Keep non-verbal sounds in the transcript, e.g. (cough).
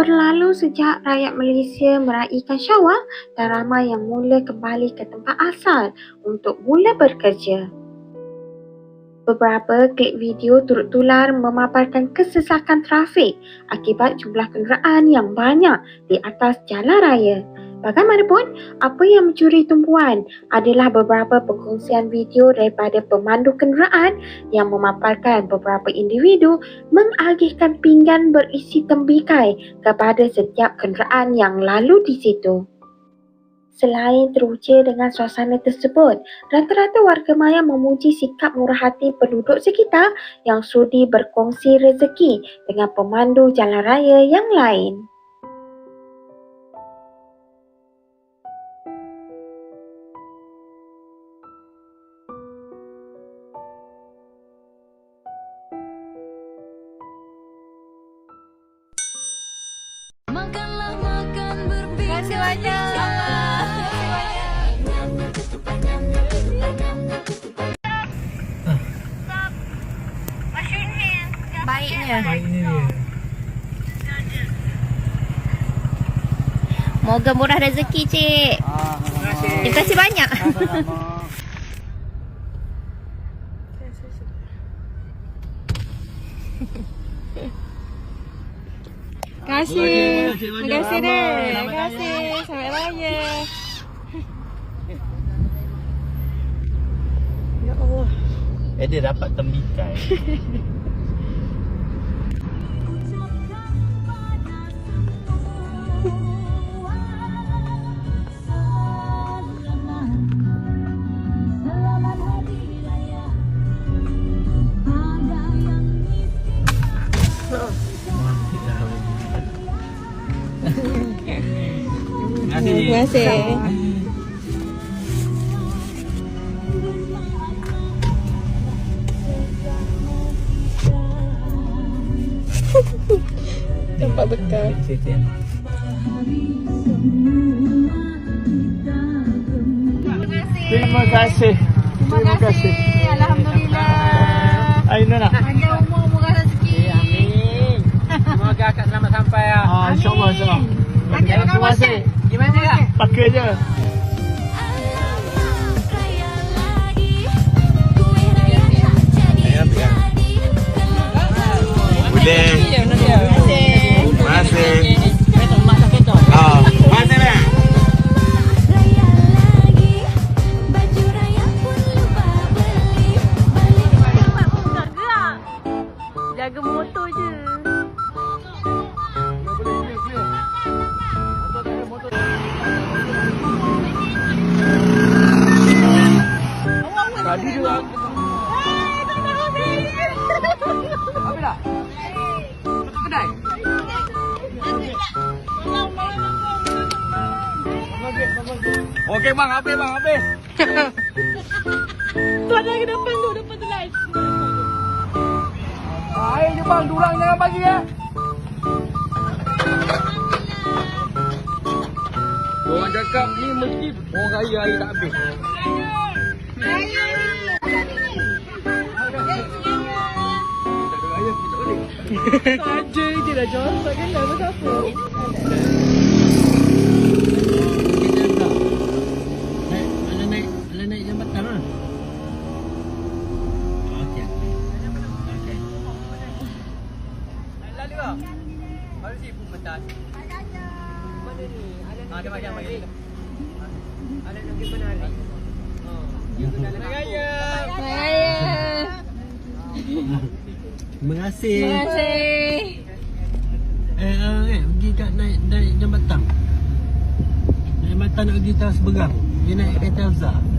Berlalu sejak rakyat Malaysia meraihkan Syawal dan ramai yang mula kembali ke tempat asal untuk mula bekerja. Beberapa klip video turut tular memaparkan kesesakan trafik akibat jumlah kenderaan yang banyak di atas jalan raya. Bagaimanapun, apa yang mencuri tumpuan adalah beberapa perkongsian video daripada pemandu kenderaan yang memaparkan beberapa individu mengagihkan pinggan berisi tembikai kepada setiap kenderaan yang lalu di situ. Selain teruja dengan suasana tersebut, rata-rata warga maya memuji sikap murah hati penduduk sekitar yang sudi berkongsi rezeki dengan pemandu jalan raya yang lain. Berbincang Terima kasih banyak. Baiknya. Moga murah rezeki, Cik. Terima kasih banyak. Terima kasih. (laughs) Terima kasih, Dek. Terima kasih. Selamat raya. (laughs) Ya Allah. Eh dia dapat tembikai (laughs) kasih. Terima (laughs) kasih. Tempat bekal. Terima kasih. Terima kasih. Alhamdulillah. Aina nak. Panjang umur, murah rezeki. Amin. Semoga akak selamat sampai ya. Ah, insyaAllah, insyaAllah. Boleh. Terima Apa dah? Kedai. Okey bang, habis bang, habis. Tu ada ke depan tu, depan tu live. Air je bang, durang jangan bagi ya. Orang cakap ni mesti orang kaya air tak habis. Saja je dah John. Tak kenal pun. Okey. Okey. Lalu ah. Baru si pun pentas. Mana ni? Ada macam. Ada nak pergi mana hari? Oh. Raya. Raya. Terima kasih. Terima kasih. Eh, uh, eh, pergi kat naik, naik jambatan. Jambatan nak pergi atas Berang. Dia naik kereta Azhar.